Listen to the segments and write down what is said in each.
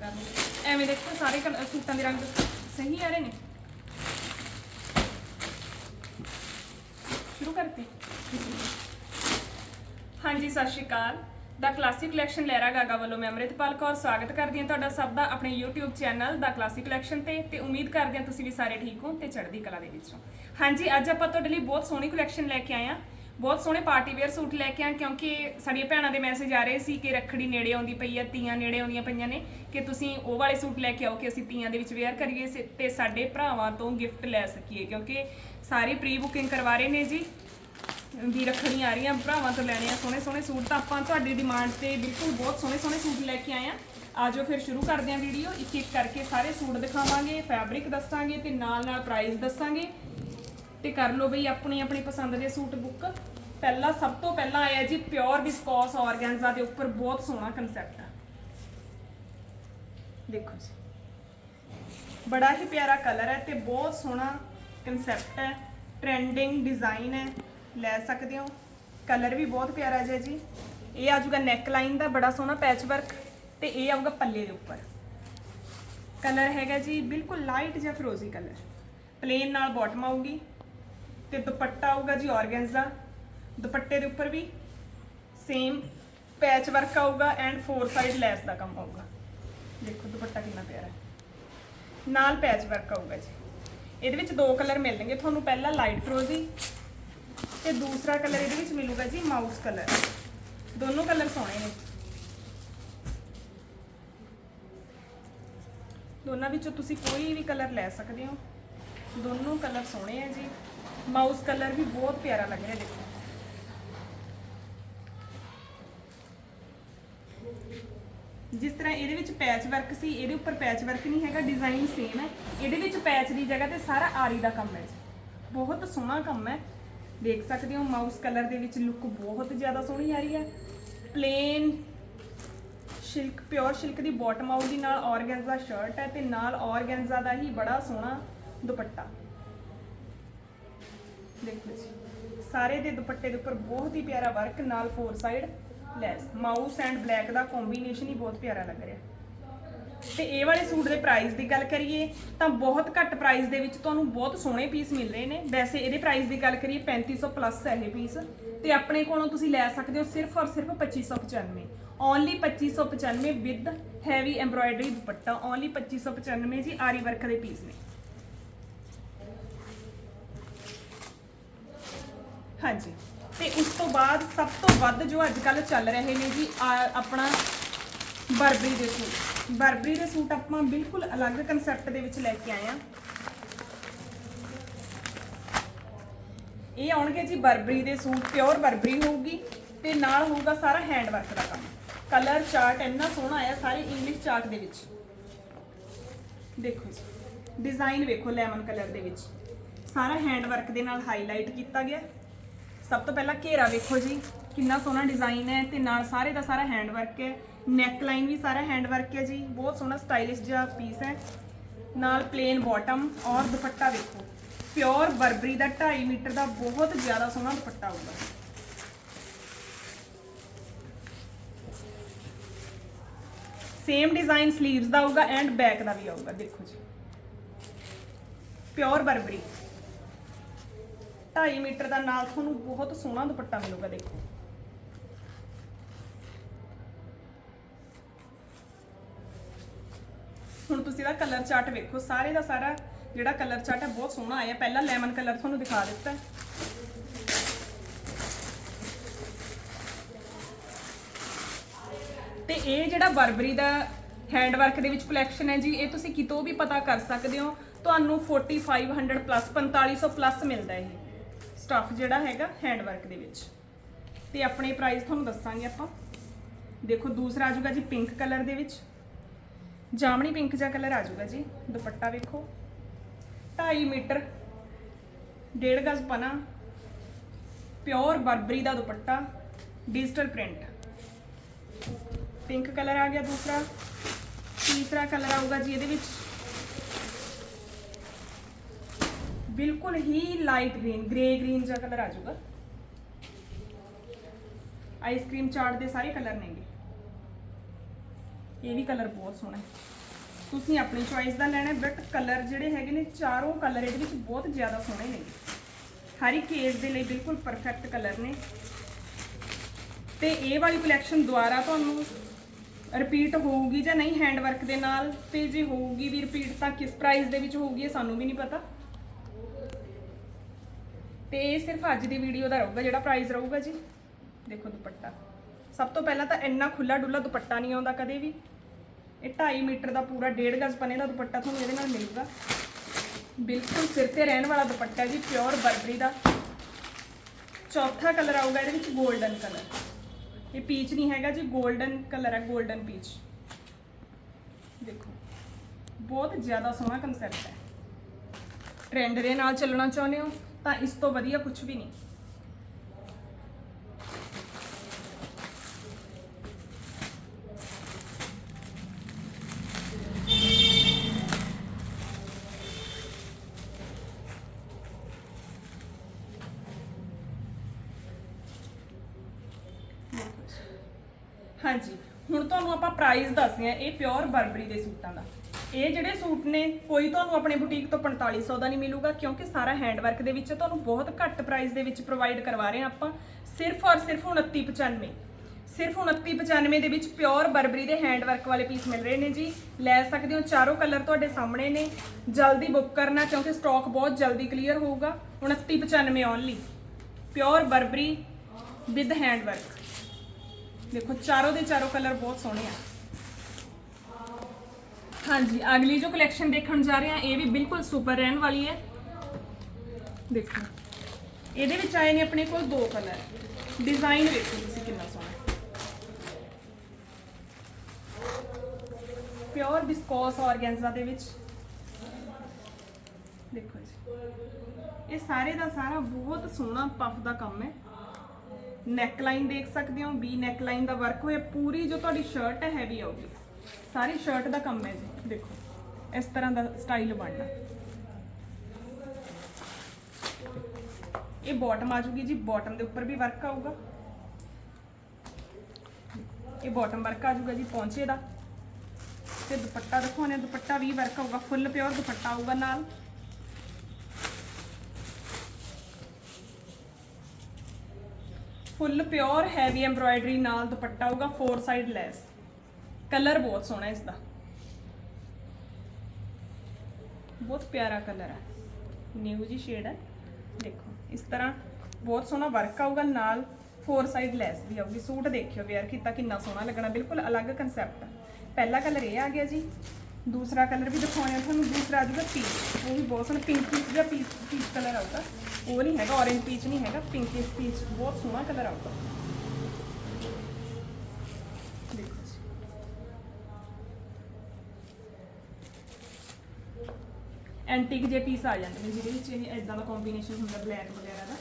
ਕਰ ਲਓ। ਐਵੇਂ ਦੇਖੋ ਸਾਰੇ ਕਲ- ਸੂਟਾਂ ਦੇ ਰੰਗ ਸਹੀ ਆ ਰਹੇ ਨੇ। ਸ਼ੁਰੂ ਕਰਤੀ। ਹਾਂਜੀ, ਸਤਿ ਸ਼੍ਰੀ ਅਕਾਲ। ਦਾ ਕਲਾਸਿਕ ਕਲੈਕਸ਼ਨ ਲਹਿਰਾ ਗਾਗਾ ਵੱਲੋਂ ਮੈਂ ਅੰਮ੍ਰਿਤਪਾਲ ਕੌਰ ਸਵਾਗਤ ਕਰਦੀ ਹਾਂ ਤੁਹਾਡਾ ਸਭ ਦਾ ਆਪਣੇ YouTube ਚੈਨਲ ਦਾ ਕਲਾਸਿਕ ਕਲੈਕਸ਼ਨ ਤੇ ਤੇ ਉਮੀਦ ਕਰਦੇ ਹਾਂ ਤੁਸੀਂ ਵੀ ਸਾਰੇ ਠੀਕ ਹੋ ਤੇ ਚੜ੍ਹਦੀ ਕਲਾ ਦੇ ਵਿੱਚ ਹੋ। ਹਾਂਜੀ, ਅੱਜ ਆਪਾਂ ਤੁਹਾਡੇ ਲਈ ਬਹੁਤ ਸੋਹਣੀ ਕਲੈਕਸ਼ਨ ਲੈ ਕੇ ਆਏ ਹਾਂ। ਬਹੁਤ ਸੋਹਣੇ ਪਾਰਟੀ ਵੇਅਰ ਸੂਟ ਲੈ ਕੇ ਆ ਕਿਉਂਕਿ ਸਾਡੀਆਂ ਭੈਣਾਂ ਦੇ ਮੈਸੇਜ ਆ ਰਹੇ ਸੀ ਕਿ ਰੱਖੜੀ ਨੇੜੇ ਆਉਂਦੀ ਪਈ ਆ, ਤੀਆਂ ਨੇੜੇ ਆਉਂਦੀਆਂ ਪਈਆਂ ਨੇ, ਕਿ ਤੁਸੀਂ ਉਹ ਵਾਲੇ ਸੂਟ ਲੈ ਕੇ ਆਓ ਕਿ ਅਸੀਂ ਤੀਆਂ ਦੇ ਵਿੱਚ ਵੇਅਰ ਕਰੀਏ ਸੇ- ਤੇ ਸਾਡੇ ਭਰਾਵਾਂ ਤੋਂ ਗਿਫਟ ਲੈ ਸਕੀਏ, ਕਿਉਂਕਿ ਸਾਰੀ ਪ੍ਰੀ ਬੁਕਿੰਗ ਕਰਵਾ ਰਹੇ ਨੇ ਜੀ, ਵੀ ਰੱਖੜੀਆਂ ਆ ਰਹੀਆਂ, ਭਰਾਵਾਂ ਤੋਂ ਲੈਣੇ ਆ ਸੋਹਣੇ ਸੋਹਣੇ ਸੂਟ, ਤਾਂ ਆਪਾਂ ਤੁਹਾਡੀ ਡਿਮਾਂਡ ਤੇ ਬਿਲਕੁਲ ਬਹੁਤ ਸੋਹਣੇ ਸੋਹਣੇ ਸੂਟ ਲੈ ਕੇ ਆਏ ਆ। ਆਜੋ ਫਿਰ ਸ਼ੁਰੂ ਕਰਦੇ ਹਾਂ ਵੀਡੀਓ ਇੱਕ ਇੱਕ ਕਰਕੇ ਸਾਰੇ ਸੂਟ ਦਿਖਾਵਾਂਗੇ ਫੈਬਰਿਕ ਦੱਸਾਂਗੇ ਤੇ ਨਾਲ ਨਾਲ ਪ੍ਰਾਈਸ ਦੱਸਾਂਗੇ। ਤੇ ਕਰ ਲਓ ਬਈ ਆਪਣੀ ਆਪਣੀ ਪਸੰਦ ਦੇ ਸੂਟ ਬੁੱਕ ਪਹਿਲਾ ਸਭ ਤੋਂ ਪਹਿਲਾਂ ਆਇਆ ਜੀ ਪਿਓਰ ਵਿਸਕੋਸ ਆਰਗੈਂਜ਼ਾ ਦੇ ਉੱਪਰ, ਬਹੁਤ ਸੋਹਣਾ ਕਨਸੈਪਟ ਆ। ਦੇਖੋ ਜੀ। ਬੜਾ ਹੀ ਪਿਆਰਾ ਕਲਰ ਹੈ ਤੇ ਬਹੁਤ ਸੋਹਣਾ ਕਨਸੈਪਟ ਹੈ। ਟ੍ਰੈਂਡਿੰਗ ਡਿਜ਼ਾਈਨ ਹੈ। ਲੈ ਸਕਦੇ ਹੋ। ਕਲਰ ਵੀ ਬਹੁਤ ਪਿਆਰਾ ਜਿਹਾ ਜੀ। ਇਹ ਆ ਜਾਊਗਾ ਨੈਕ ਲਾਈਨ ਦਾ, ਬੜਾ ਸੋਹਣਾ ਪੈਚ ਵਰਕ ਤੇ ਇਹ ਆਊਗਾ ਪੱਲੇ ਦੇ ਉੱਪਰ। ਕਲਰ ਹੈਗਾ ਜੀ, ਬਿਲਕੁਲ ਲਾਈਟ ਜਿਹਾ ਫਰੋਜ਼ੀ ਕਲਰ ਪਲੇਨ ਨਾਲ ਬਾਟਮ ਆਊਗੀ। ਤੇ ਦੁਪੱਟਾ ਆਊਗਾ ਜੀ ਆਰਗੈਂਜ਼ਾ ਦੁਪੱਟੇ ਦੇ ਉੱਪਰ ਵੀ ਸੇਮ ਪੈਚ ਵਰਕ ਆਊਗਾ ਐਂਡ ਫੋਰ ਸਾਈਡ ਲੈਸ ਦਾ ਕੰਮ ਆਊਗਾ। ਦੇਖੋ ਦੁਪੱਟਾ ਕਿੰਨਾ ਪਿਆਰਾ ਹੈ। ਨਾਲ ਪੈਚ ਵਰਕ ਆਊਗਾ ਜੀ। ਇਹਦੇ ਵਿੱਚ ਦੋ ਕਲਰ ਮਿਲਣਗੇ ਤੁਹਾਨੂੰ ਪਹਿਲਾ ਲਾਈਟ ਫਰੋਜ਼ੀ ਤੇ ਦੂਸਰਾ ਕਲਰ ਇਹਦੇ ਵਿੱਚ ਮਿਲੂਗਾ ਜੀ ਮਾਊਸ ਕਲਰ ਦੋਨੋਂ ਕਲਰ ਸੋਹਣੇ ਨੇ। ਦੋਨਾਂ ਵਿੱਚੋਂ ਤੁਸੀਂ ਕੋਈ ਵੀ ਕਲਰ ਲੈ ਸਕਦੇ ਹੋ। ਦੋਨੋਂ ਕਲਰ ਸੋਹਣੇ ਆ ਜੀ। ਮਾਊਸ ਕਲਰ ਵੀ ਬਹੁਤ ਪਿਆਰਾ ਲੱਗ ਰਿਹਾ, ਦੇਖੋ। ਜਿਸ ਤਰ੍ਹਾਂ ਇਹਦੇ ਵਿੱਚ ਪੈਚ ਵਰਕ ਸੀ, ਇਹਦੇ ਉੱਪਰ ਪੈਚ ਵਰਕ ਨਹੀਂ ਹੈਗਾ ਡਿਜ਼ਾਈਨ ਸੇਮ ਹੈ। ਇਹਦੇ ਵਿੱਚ ਪੈਚ ਦੀ ਜਗ੍ਹਾ ਤੇ ਸਾਰਾ ਆਰੀ ਦਾ ਕੰਮ ਹੈ ਜੀ। ਬਹੁਤ ਸੋਹਣਾ ਕੰਮ ਹੈ। ਦੇਖ ਸਕਦੇ ਹੋ, ਮਾਊਸ ਕਲਰ ਦੇ ਵਿੱਚ ਲੁੱਕ ਬਹੁਤ ਜ਼ਿਆਦਾ ਸੋਹਣੀ ਆ ਰਹੀ ਹੈ। ਪਲੇਨ ਸ਼ਿਲਕ ਪਿਓਰ ਸ਼ਿਲਕ ਦੀ ਬਾਟਮ ਆਊਗੀ ਨਾਲ ਔਰਗੈਂਜਾ ਸ਼ਰਟ ਹੈ ਤੇ ਨਾਲ ਔਰਗੈਂਜਾ ਦਾ ਹੀ ਬੜਾ ਸੋਹਣਾ ਦੁਪੱਟਾ। ਦੇਖੋ ਜੀ, ਸਾਰੇ ਦੇ ਦੁਪੱਟੇ ਦੇ ਉੱਪਰ ਬਹੁਤ ਹੀ ਪਿਆਰਾ ਵਰਕ ਨਾਲ four side lace mauve and black the combination ਹੀ ਬਹੁਤ ਪਿਆਰਾ ਲੱਗ ਰਿਹਾ। ਤੇ ਇਹ ਵਾਲੇ ਸੂਟ ਦੇ ਪ੍ਰਾਈਸ ਦੀ ਗੱਲ ਕਰੀਏ, ਤਾਂ ਬਹੁਤ ਘੱਟ ਪ੍ਰਾਈਸ ਦੇ ਵਿੱਚ ਤੁਹਾਨੂੰ ਬਹੁਤ ਸੋਹਣੇ ਪੀਸ ਮਿਲ ਰਹੇ ਨੇ। ਵੈਸੇ ਇਹਦੇ ਪ੍ਰਾਈਸ ਦੀ ਗੱਲ ਕਰੀਏ 3500 ਪਲੱਸ ਹੈ ਇਹ ਪੀਸ ਤੇ ਆਪਣੇ ਕੋਲੋਂ ਤੁਸੀਂ ਲੈ ਸਕਦੇ ਹੋ ਸਿਰਫ ਔਰ ਸਿਰਫ 2595 ਓਨਲੀ 2595 ਵਿਦ ਹੈਵੀ ਐਮਬ੍ਰਾਇਡਰੀ ਦੁਪੱਟਾ। ਓਨਲੀ 2595 ਜੀ, ਆਰੀ ਵਰਕ ਦੇ ਪੀਸ ਨੇ। ਹਾਂਜੀ। ਤੇ ਉਸ ਤੋਂ ਬਾਅਦ ਸਭ ਤੋਂ ਵੱਧ ਜੋ ਅੱਜ ਕੱਲ ਚੱਲ ਰਹੇ ਨੇ ਜੀ, ਆ- ਆਪਣਾ ਬਰਬਰੀ ਦੇ ਸੂਟ। ਬਰਬਰੀ ਦੇ ਸੂਟ ਆਪਾਂ ਬਿਲਕੁਲ ਅਲੱਗ ਕਨਸੈਪਟ ਦੇ ਵਿੱਚ ਲੈ ਕੇ ਆਏ ਆ ਇਹ ਆਉਣਗੇ ਜੀ ਬਰਬਰੀ ਦੇ ਸੂਟ ਪਿਓਰ ਬਰਬਰੀ ਹੋਊਗੀ ਤੇ ਨਾਲ ਹੋਊਗਾ ਸਾਰਾ ਹੈਂਡ ਵਰਕ ਦਾ ਕੰਮ। ਕਲਰ ਚਾਰਟ ਇੰਨਾ ਸੋਹਣਾ ਆਇਆ ਸਾਰੇ ਇੰਗਲਿਸ਼ ਚਾਰਟ ਦੇ ਵਿੱਚ। ਦੇਖੋ ਜੀ ਡਿਜ਼ਾਈਨ ਵੇਖੋ ਲੈਮਨ ਕਲਰ ਦੇ ਵਿੱਚ। ਸਾਰਾ ਹੈਂਡ ਵਰਕ ਦੇ ਨਾਲ ਹਾਈਲਾਈਟ ਕੀਤਾ ਗਿਆ। ਸਭ ਤੋਂ ਪਹਿਲਾਂ ਘੇਰਾ ਵੇਖੋ ਜੀ, ਕਿੰਨਾ ਸੋਹਣਾ ਡਿਜ਼ਾਈਨ ਹੈ ਤੇ ਨਾਲ ਸਾਰੇ ਦਾ ਸਾਰਾ ਹੈਂਡ ਵਰਕ ਹੈ ਨੈਕ ਲਾਈਨ ਵੀ ਸਾਰਾ ਹੈਂਡ ਵਰਕ ਹੈ ਜੀ, ਬਹੁਤ ਸੋਹਣਾ ਸਟਾਈਲਿਸ਼ ਜਿਹਾ ਪੀਸ ਹੈ। ਨਾਲ ਪਲੇਨ ਬਾਟਮ ਔਰ ਦੁਪੱਟਾ ਵੇਖੋ ਪਿਓਰ ਬਰਬਰੀ ਦਾ 2.5 ਮੀਟਰ ਦਾ ਬਹੁਤ ਜ਼ਿਆਦਾ ਸੋਹਣਾ ਦੁਪੱਟਾ ਹੋਊਗਾ। ਸੇਮ ਡਿਜ਼ਾਈਨ 슬ੀਵਸ ਦਾ ਆਊਗਾ ਐਂਡ ਬੈਕ ਦਾ ਵੀ ਆਊਗਾ, ਦੇਖੋ ਜੀ। ਪਿਓਰ ਬਰਬਰੀ 2.5 ਮੀਟਰ ਦਾ ਨਾਲ ਤੁਹਾਨੂੰ ਬਹੁਤ ਸੋਹਣਾ ਦੁਪੱਟਾ ਮਿਲੂਗਾ, ਦੇਖੋ। ਹੁਣ ਤੁਸੀਂ ਇਹਦਾ ਕਲਰ ਚਾਰਟ ਵੇਖੋ, ਸਾਰੇ ਦਾ ਸਾਰਾ ਜਿਹੜਾ ਕਲਰ ਚਾਰਟ ਹੈ, ਬਹੁਤ ਸੋਹਣਾ ਆਇਆ। ਪਹਿਲਾਂ ਲੈਮਨ ਕਲਰ ਤੁਹਾਨੂੰ ਦਿਖਾ ਦਿੱਤਾ। ਤੇ ਇਹ ਜਿਹੜਾ ਬਰਬਰੀ ਦਾ ਹੈਂਡ ਵਰਕ ਦੇ ਵਿੱਚ ਕਲੈਕਸ਼ਨ ਹੈ ਜੀ, ਇਹ ਤੁਸੀਂ ਕਿਤੋਂ ਵੀ ਪਤਾ ਕਰ ਸਕਦੇ ਹੋ। ਤੁਹਾਨੂੰ 4500 ਪਲੱਸ 4500 ਪਲੱਸ ਮਿਲਦਾ ਇਹ। ਸਟਫ ਜਿਹੜਾ ਹੈਗਾ ਹੈਂਡ ਵਰਕ ਦੇ ਵਿੱਚ। ਤੇ ਆਪਣੇ ਪ੍ਰਾਈਸ ਤੁਹਾਨੂੰ ਦੱਸਾਂਗੇ ਆਪਾਂ। ਦੇਖੋ ਦੂਸਰਾ ਆ ਜਾਊਗਾ ਜੀ ਪਿੰਕ ਕਲਰ ਦੇ ਵਿੱਚ। ਜਾਮਣੀ ਪਿੰਕ ਜਿਹਾ ਕਲਰ ਆ ਜਾਊਗਾ ਜੀ, ਦੁਪੱਟਾ ਵੇਖੋ। 2.5 ਮੀਟਰ, ਡੇਢ ਗਜ਼ ਪਨਾ ਪਿਓਰ ਬਰਬਰੀ ਦਾ ਦੁਪੱਟਾ ਡਿਜੀਟਲ ਪ੍ਰਿੰਟ ਪਿੰਕ ਕਲਰ ਆ ਗਿਆ ਦੂਸਰਾ। ਤੀਸਰਾ ਕਲਰ ਆਊਗਾ ਜੀ ਇਹਦੇ ਵਿੱਚ। ਬਿਲਕੁਲ ਹੀ ਲਾਈਟ ਗ੍ਰੀਨ ਗ੍ਰੇ ਗ੍ਰੀਨ ਜਿਹਾ ਕਲਰ ਆ ਜਾਊਗਾ। ਆਈਸਕ੍ਰੀਮ ਚਾਟ ਦੇ ਸਾਰੇ ਕਲਰ ਨੇਗੇ। ਇਹ ਵੀ ਕਲਰ ਬਹੁਤ ਸੋਹਣਾ ਹੈ। ਤੁਸੀਂ ਆਪਣੀ ਚੋਇਸ ਦਾ ਲੈਣਾ ਬਟ ਕਲਰ ਜਿਹੜੇ ਹੈਗੇ ਨੇ, ਚਾਰੋਂ ਕਲਰ ਇਹਦੇ ਵਿੱਚ ਬਹੁਤ ਜ਼ਿਆਦਾ ਸੋਹਣੇ ਨੇ ਹਰ ਇੱਕ ਏਜ ਦੇ ਲਈ ਬਿਲਕੁਲ ਪਰਫੈਕਟ ਕਲਰ ਨੇ। ਤੇ ਇਹ ਵਾਲੀ ਕਲੈਕਸ਼ਨ ਦੁਆਰਾ ਤੁਹਾਨੂੰ ਰਿਪੀਟ ਹੋਊਗੀ ਜਾਂ ਨਹੀਂ ਹੈਂਡ ਵਰਕ ਦੇ ਨਾਲ, ਤੇ ਜੇ ਹੋਊਗੀ ਵੀ ਰਿਪੀਟ ਤਾਂ ਕਿਸ ਪ੍ਰਾਈਸ ਦੇ ਵਿੱਚ ਹੋਊਗੀ, ਇਹ ਸਾਨੂੰ ਵੀ ਨਹੀਂ ਪਤਾ। ਤੇ ਇਹ ਸਿਰਫ ਅੱਜ ਦੀ ਵੀਡੀਓ ਦਾ ਰਹੂਗਾ, ਜਿਹੜਾ ਪ੍ਰਾਈਸ ਰਹੂਗਾ ਜੀ। ਦੇਖੋ ਦੁਪੱਟਾ। ਸਭ ਤੋਂ ਪਹਿਲਾਂ ਤਾਂ ਇੰਨਾ ਖੁੱਲਾ ਡੁੱਲਾ ਦੁਪੱਟਾ ਨਹੀਂ ਆਉਂਦਾ ਕਦੇ ਵੀ। ਇਹ 2.5 ਮੀਟਰ ਦਾ ਪੂਰਾ 1.5 ਗਜ਼ ਪਨੇ ਦਾ ਦੁਪੱਟਾ ਤੁਹਾਨੂੰ ਇਹਦੇ ਨਾਲ ਮਿਲੇਗਾ। ਬਿਲਕੁਲ ਸਿਰ ਤੇ ਰਹਿਣ ਵਾਲਾ ਦੁਪੱਟਾ ਜੀ ਪਿਓਰ ਬਰਬਰੀ ਦਾ। ਚੌਥਾ ਕਲਰ ਆਊਗਾ ਇਹਦੇ ਵਿੱਚ ਗੋਲਡਨ ਕਲਰ ਇਹ ਪੀਚ ਨਹੀਂ ਹੈਗਾ ਜੀ ਗੋਲਡਨ ਕਲਰ ਹੈ ਗੋਲਡਨ ਪੀਚ ਦੇਖੋ, ਬਹੁਤ ਜ਼ਿਆਦਾ ਸੋਹਣਾ ਕਨਸੈਪਟ ਹੈ। ਟ੍ਰੈਂਡ ਦੇ ਨਾਲ ਚੱਲਣਾ ਚਾਹੁੰਦੇ ਹੋ? ਤਾਂ ਇਸ ਤੋਂ ਵਧੀਆ ਕੁਝ ਵੀ ਨਹੀਂ ਹਾਂਜੀ ਹੁਣ ਤੁਹਾਨੂੰ ਆਪਾਂ ਪ੍ਰਾਈਸ ਦੱਸਦੇ ਆ ਇਹ ਪਿਓਰ ਬਰਬਰੀ ਦੇ ਸੂਟਾਂ ਦਾ ਇਹ ਜਿਹੜੇ ਸੂਟ ਨੇ, ਕੋਈ ਤੁਹਾਨੂੰ ਆਪਣੇ ਬੁਟੀਕ ਤੋਂ 4500 ਦਾ ਨਹੀਂ ਮਿਲੂਗਾ, ਕਿਉਂਕਿ ਸਾਰਾ ਹੈਂਡਵਰਕ ਦੇ ਵਿੱਚ ਤੁਹਾਨੂੰ ਬਹੁਤ ਘੱਟ ਪ੍ਰਾਈਸ ਦੇ ਵਿੱਚ ਪ੍ਰੋਵਾਈਡ ਕਰਵਾ ਰਹੇ ਹਾਂ ਆਪਾਂ। ਸਿਰਫ ਔਰ ਸਿਰਫ 2995 ਸਿਰਫ 2995 ਦੇ ਵਿੱਚ ਪਿਓਰ ਬਰਬਰੀ ਦੇ ਹੈਂਡਵਰਕ ਵਾਲੇ ਪੀਸ ਮਿਲ ਰਹੇ ਨੇ ਜੀ। ਲੈ ਸਕਦੇ ਹੋ, ਚਾਰੋਂ ਕਲਰ ਤੁਹਾਡੇ ਸਾਹਮਣੇ ਨੇ। ਜਲਦੀ ਬੁੱਕ ਕਰਨਾ, ਕਿਉਂਕਿ ਸਟਾਕ ਬਹੁਤ ਜਲਦੀ ਕਲੀਅਰ ਹੋਊਗਾ। 2995 only pure Burberry with handwork ਦੇਖੋ, ਚਾਰੋਂ ਦੇ ਚਾਰੋਂ ਕਲਰ ਬਹੁਤ ਸੋਹਣੇ ਆ। ਹਾਂਜੀ, ਅਗਲੀ ਜੋ ਕਲੈਕਸ਼ਨ ਦੇਖਣ ਜਾ ਰਹੇ ਆ ਇਹ ਵੀ ਬਿਲਕੁਲ ਸੁਪਰ ਰਹਿਣ ਵਾਲੀ ਹੈ। ਦੇਖੋ, ਇਹਦੇ ਵਿੱਚ ਆਏ ਨੇ ਆਪਣੇ ਕੋਲ ਦੋ ਕਲਰ ਡਿਜ਼ਾਈਨ ਵੇਖੋ ਤੁਸੀਂ ਕਿੰਨਾ ਸੋਹਣਾ ਪਿਓਰ ਬਿਸਕੋਸ ਆਰਗੈਂਜ਼ਾ ਦੇ ਵਿੱਚ। ਦੇਖੋ ਜੀ, ਇਹ ਸਾਰੇ ਦਾ ਸਾਰਾ ਬਹੁਤ ਸੋਹਣਾ ਪਫ ਦਾ ਕੰਮ ਹੈ। ਨੈਕ ਲਾਈਨ ਦੇਖ ਸਕਦੇ ਹੋ ਵੀ ਨੈਕ ਲਾਈਨ ਦਾ ਵਰਕ ਹੋਇਆ। ਪੂਰੀ ਜੋ ਤੁਹਾਡੀ ਸ਼ਰਟ ਹੈ ਹੈਵੀ ਆਊਗੀ ਸਾਰੀ ਸ਼ਰਟ ਦਾ ਕੰਮ ਹੈ ਜੀ, ਦੇਖੋ। ਇਸ ਤਰ੍ਹਾਂ ਦਾ ਸਟਾਈਲ ਬਣਨਾ। ਇਹ ਬਾਟਮ ਆ ਜੂਗੀ ਜੀ ਬਾਟਮ ਦੇ ਉੱਪਰ ਵੀ ਵਰਕ ਆਊਗਾ। ਇਹ ਬਾਟਮ ਵਰਕ ਆ ਜੂਗਾ ਜੀ ਪੌਂਚੇ ਦਾ। ਤੇ ਦੁਪੱਟਾ ਦਿਖਾਉਣੇ ਦੁਪੱਟਾ ਵੀ ਵਰਕ ਆਊਗਾ ਫੁੱਲ ਪਿਓਰ ਦੁਪੱਟਾ ਆਊਗਾ ਨਾਲ। ਫੁੱਲ ਪਿਓਰ ਹੈਵੀ ਐਮਬ੍ਰਾਇਡਰੀ ਨਾਲ ਦੁਪੱਟਾ ਆਊਗਾ ਫੋਰ ਸਾਈਡ ਲੈਸ ਕਲਰ ਬਹੁਤ ਸੋਹਣਾ ਇਸ ਦਾ ਬਹੁਤ ਪਿਆਰਾ ਕਲਰ ਹੈ ਨਿਊ ਜੀ ਸ਼ੇਡ ਹੈ ਦੇਖੋ ਇਸ ਤਰ੍ਹਾਂ ਬਹੁਤ ਸੋਹਣਾ ਵਰਕ ਆਊਗਾ ਨਾਲ ਫੋਰ ਸਾਈਡ ਲੈਸ ਵੀ ਆਊਗੀ ਸੂਟ ਦੇਖਿਓ ਵੇਅਰ ਕੀਤਾ ਕਿੰਨਾ ਸੋਹਣਾ ਲੱਗਣਾ ਬਿਲਕੁਲ ਅਲੱਗ ਕਨਸੈਪਟ ਪਹਿਲਾ ਕਲਰ ਇਹ ਆ ਗਿਆ ਜੀ ਦੂਸਰਾ ਕਲਰ ਵੀ ਦਿਖਾਉਣੇ ਆ ਤੁਹਾਨੂੰ ਦੂਸਰਾ ਆ ਜਾਊਗਾ ਪੀਚ ਉਹ ਵੀ ਬਹੁਤ ਸੋਹਣਾ ਪਿੰਕ ਪੀਚ ਜਾਂ ਪੀਚ ਪੀਚ ਕਲਰ ਆਊਗਾ ਉਹ ਨਹੀਂ ਹੈਗਾ orange ਪੀਚ ਨਹੀਂ ਹੈਗਾ ਪਿੰਕਿਸ਼ ਪੀਚ ਬਹੁਤ ਸੋਹਣਾ ਕਲਰ ਆਊਗਾ ਦੇਖੋ ਜੀ ਐਂਟੀਕ ਜੇ ਪੀਸ ਆ ਜਾਂਦੇ ਨੇ, ਜਿਹਦੇ ਵਿੱਚ ਇਹ ਇਦਾਂ ਦਾ ਕੰਬੀਨੇਸ਼ਨ ਹੁੰਦਾ ਬਲੈਕ ਵਗੈਰਾ ਦਾ।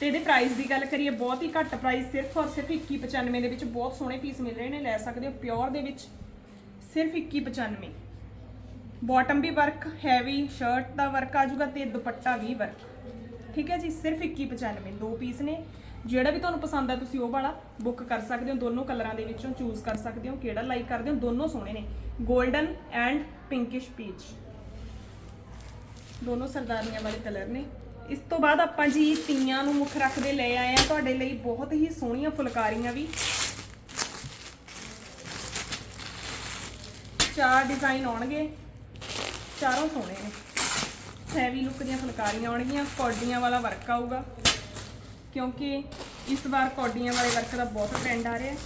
ਤੇ ਇਹਦੇ ਪ੍ਰਾਈਸ ਦੀ ਗੱਲ ਕਰੀਏ, ਬਹੁਤ ਹੀ ਘੱਟ ਪ੍ਰਾਈਸ ਸਿਰਫ ਔਰ ਸਿਰਫ 2195 ਦੇ ਵਿੱਚ ਬਹੁਤ ਸੋਹਣੇ ਪੀਸ ਮਿਲ ਰਹੇ ਨੇ, ਲੈ ਸਕਦੇ ਹੋ ਪਿਓਰ ਦੇ ਵਿੱਚ, ਸਿਰਫ 2195 ਬਾਟਮ ਵੀ ਵਰਕ ਹੈਵੀ ਸ਼ਰਟ ਦਾ ਵਰਕ ਆ ਜਾਊਗਾ ਤੇ ਦੁਪੱਟਾ ਵੀ ਵਰਕ ਠੀਕ ਹੈ ਜੀ, ਸਿਰਫ 2195 ਦੋ ਪੀਸ ਨੇ। ਜਿਹੜਾ ਵੀ ਤੁਹਾਨੂੰ ਪਸੰਦ ਆ ਤੁਸੀਂ ਉਹ ਵਾਲਾ ਬੁੱਕ ਕਰ ਸਕਦੇ ਹੋ, ਦੋਨੋਂ ਕਲਰਾਂ ਦੇ ਵਿੱਚੋਂ ਚੂਜ਼ ਕਰ ਸਕਦੇ ਹੋ, ਕਿਹੜਾ ਲਾਈਕ ਕਰਦੇ ਹੋ, ਦੋਨੋਂ ਸੋਹਣੇ ਨੇ। 골ਡਨ ਐਂਡ ਪਿੰਕਿਸ਼ ਪੀਚ ਦੋਨੋਂ ਸਰਦਾਰੀਆਂ ਵਾਲੇ ਕਲਰ ਨੇ। ਇਸ ਤੋਂ ਬਾਅਦ ਆਪਾਂ ਜੀ ਤੀਆਂ ਨੂੰ ਮੁੱਖ ਰੱਖਦੇ ਲੈ ਆਏ ਆ ਤੁਹਾਡੇ ਲਈ ਬਹੁਤ ਹੀ ਸੋਹਣੀਆਂ ਫੁਲਕਾਰੀਆਂ ਵੀ। ਚਾਰ ਡਿਜ਼ਾਈਨ ਆਉਣਗੇ, ਚਾਰੋਂ ਸੋਹਣੇ ਨੇ। ਹੈਵੀ ਲੁੱਕ ਦੀਆਂ ਫੁਲਕਾਰੀਆਂ ਆਉਣਗੀਆਂ, ਕੌਡੀਆਂ ਵਾਲਾ ਵਰਕ ਆਊਗਾ। ਕਿਉਂਕਿ ਇਸ ਵਾਰ ਕੌਡੀਆਂ ਵਾਲੇ ਵਰਕ ਦਾ ਬਹੁਤ ਟ੍ਰੈਂਡ ਆ ਰਿਹਾ ਹੈ।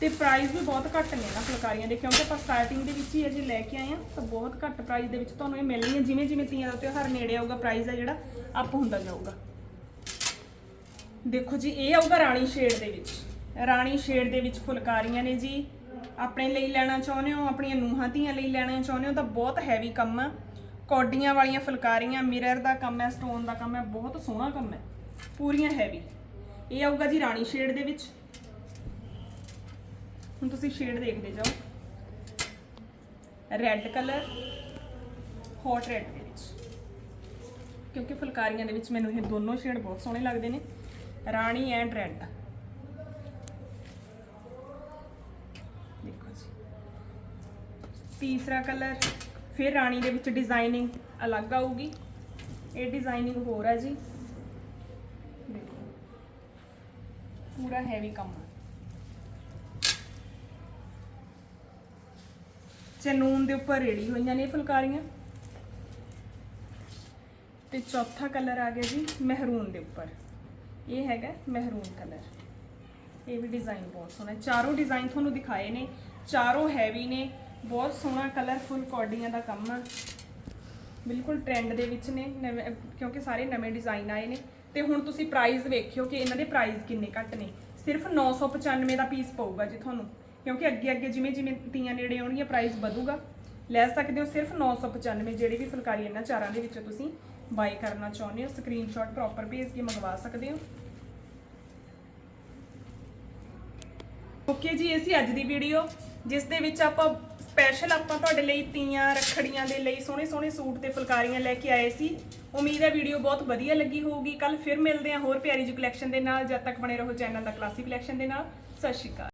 ਤੇ ਪ੍ਰਾਈਸ ਵੀ ਬਹੁਤ ਘੱਟ ਨੇ ਨਾ ਫੁਲਕਾਰੀਆਂ ਦੇ, ਕਿਉਂਕਿ ਆਪਾਂ ਸਟਾਰਟਿੰਗ ਦੇ ਵਿੱਚ ਹੀ ਅਜੇ ਲੈ ਕੇ ਆਏ ਆ ਤਾਂ ਬਹੁਤ ਘੱਟ ਪ੍ਰਾਈਸ ਦੇ ਵਿੱਚ ਤੁਹਾਨੂੰ ਇਹ ਮਿਲਣਗੀਆਂ ਜਿਵੇਂ ਜਿਵੇਂ ਤੀਆਂ ਦਾ ਤਿਉਹਾਰ ਨੇੜੇ ਆਊਗਾ ਪ੍ਰਾਈਸ ਆ ਜਿਹੜਾ ਅਪ ਹੁੰਦਾ ਜਾਊਗਾ। ਦੇਖੋ ਜੀ, ਇਹ ਆਊਗਾ ਰਾਣੀ ਸ਼ੇਡ ਦੇ ਵਿੱਚ। ਰਾਣੀ ਸ਼ੇਡ ਦੇ ਵਿੱਚ ਫੁਲਕਾਰੀਆਂ ਨੇ ਜੀ ਆਪਣੇ ਲਈ ਲੈਣਾ ਚਾਹੁੰਦੇ ਹੋ, ਆਪਣੀਆਂ ਨੂੰਹਾਂ ਧੀਆਂ ਲਈ ਲੈਣਾ ਚਾਹੁੰਦੇ ਹੋ ਤਾਂ ਬਹੁਤ ਹੈਵੀ ਕੰਮ ਆ। ਕੌਡੀਆਂ ਵਾਲੀਆਂ ਫੁਲਕਾਰੀਆਂ ਮਿਰਰ ਦਾ ਕੰਮ ਹੈ ਸਟੋਨ ਦਾ ਕੰਮ ਹੈ, ਬਹੁਤ ਸੋਹਣਾ ਕੰਮ ਹੈ, ਪੂਰੀਆਂ ਹੈਵੀ ਇਹ ਆਊਗਾ ਜੀ ਰਾਣੀ ਸ਼ੇਡ ਦੇ ਵਿੱਚ। ਹੁਣ ਤੁਸੀਂ ਸ਼ੇਡ ਦੇਖਦੇ ਜਾਓ। ਰੈੱਡ ਕਲਰ ਹੌਟ ਰੈੱਡ ਦੇ ਵਿੱਚ। ਕਿਉਂਕਿ ਫੁਲਕਾਰੀਆਂ ਦੇ ਵਿੱਚ ਮੈਨੂੰ ਇਹ ਦੋਨੋਂ ਸ਼ੇਡ ਬਹੁਤ ਸੋਹਣੇ ਲੱਗਦੇ ਨੇ। ਰਾਣੀ ਐਂਡ ਰੈੱਡ ਦੇਖੋ ਜੀ ਤੀਸਰਾ ਕਲਰ, ਫਿਰ ਰਾਣੀ ਦੇ ਵਿੱਚ ਡਿਜ਼ਾਈਨਿੰਗ ਅਲੱਗ ਆਊਗੀ। ਇਹ ਡਿਜ਼ਾਈਨਿੰਗ ਹੋਰ ਹੈ ਜੀ। ਦੇਖੋ, ਪੂਰਾ ਹੈਵੀ ਕੰਮ ਆ। ਚਨੂਨ ਦੇ ਉੱਪਰ ਰੇੜੀ ਹੋਈਆਂ ਨੇ ਫੁਲਕਾਰੀਆਂ। ਤੇ ਚੌਥਾ ਕਲਰ ਆ ਗਿਆ ਜੀ, ਮਹਿਰੂਨ ਦੇ ਉੱਪਰ। ਇਹ ਹੈਗਾ ਮਹਿਰੂਨ ਕਲਰ। ਇਹ ਵੀ ਡਿਜ਼ਾਈਨ ਬਹੁਤ ਸੋਹਣਾ ਚਾਰੋਂ ਡਿਜ਼ਾਈਨ ਤੁਹਾਨੂੰ ਦਿਖਾਏ ਨੇ। ਚਾਰੋਂ ਹੈਵੀ ਨੇ। ਬਹੁਤ ਸੋਹਣਾ ਕਲਰਫੁਲ ਕੋਡੀਆਂ ਦਾ ਕੰਮ ਆ। ਬਿਲਕੁਲ ਟ੍ਰੈਂਡ ਦੇ ਵਿੱਚ ਨੇ, ਨਵੇਂ, ਕਿਉਂਕਿ ਸਾਰੇ ਨਵੇਂ ਡਿਜ਼ਾਈਨ ਆਏ ਨੇ। ਤੇ ਹੁਣ ਤੁਸੀਂ ਪ੍ਰਾਈਸ ਵੇਖਿਓ ਕਿ ਇਹਨਾਂ ਦੇ ਪ੍ਰਾਈਸ ਕਿੰਨੇ ਘੱਟ ਨੇ। ਸਿਰਫ 995 ਦਾ ਪੀਸ ਪਊਗਾ ਜੀ ਤੁਹਾਨੂੰ। ਕਿਉਂਕਿ ਅੱਗੇ ਅੱਗੇ ਜਿਵੇਂ ਜਿਵੇਂ ਤੀਆਂ ਨੇੜੇ ਆਉਣਗੀਆਂ ਪ੍ਰਾਈਸ ਵਧੂਗਾ। ਲੈ ਸਕਦੇ ਹੋ ਸਿਰਫ 995 ਜਿਹੜੀ ਵੀ ਫੁਲਕਾਰੀ ਇਹਨਾਂ ਚਾਰਾਂ ਦੇ ਵਿੱਚੋਂ ਤੁਸੀਂ ਬਾਈ ਕਰਨਾ ਚਾਹੁੰਦੇ ਹੋ ਸਕਰੀਨਸ਼ਾਟ ਪ੍ਰੋਪਰ ਭੇਜ ਕੇ ਮੰਗਵਾ ਸਕਦੇ ਹੋ। ਓਕੇ ਜੀ, ਇਹ ਸੀ ਅੱਜ ਦੀ ਵੀਡੀਓ ਜਿਸ ਦੇ ਵਿੱਚ ਆਪਾਂ ਸਪੈਸ਼ਲ ਆਪਾਂ ਤੁਹਾਡੇ ਲਈ ਤੀਆਂ, ਰੱਖੜੀਆਂ ਦੇ ਲਈ ਸੋਹਣੇ ਸੋਹਣੇ ਸੂਟ ਤੇ ਫੁਲਕਾਰੀਆਂ ਲੈ ਕੇ ਆਏ ਸੀ। ਉਮੀਦ ਹੈ ਵੀਡੀਓ ਬਹੁਤ ਵਧੀਆ ਲੱਗੀ ਹੋਊਗੀ। ਕੱਲ ਫਿਰ ਮਿਲਦੇ ਹਾਂ ਹੋਰ ਪਿਆਰੀ ਜੀ ਕਲੈਕਸ਼ਨ ਦੇ ਨਾਲ। ਜਦ ਤੱਕ ਬਣੇ ਰਹੋ ਚੈਨਲ ਦਾ ਕਲਾਸੀ ਕਲੈਕਸ਼ਨ ਦੇ ਨਾਲ। ਸਤਿ ਸ਼੍ਰੀ ਅਕਾਲ।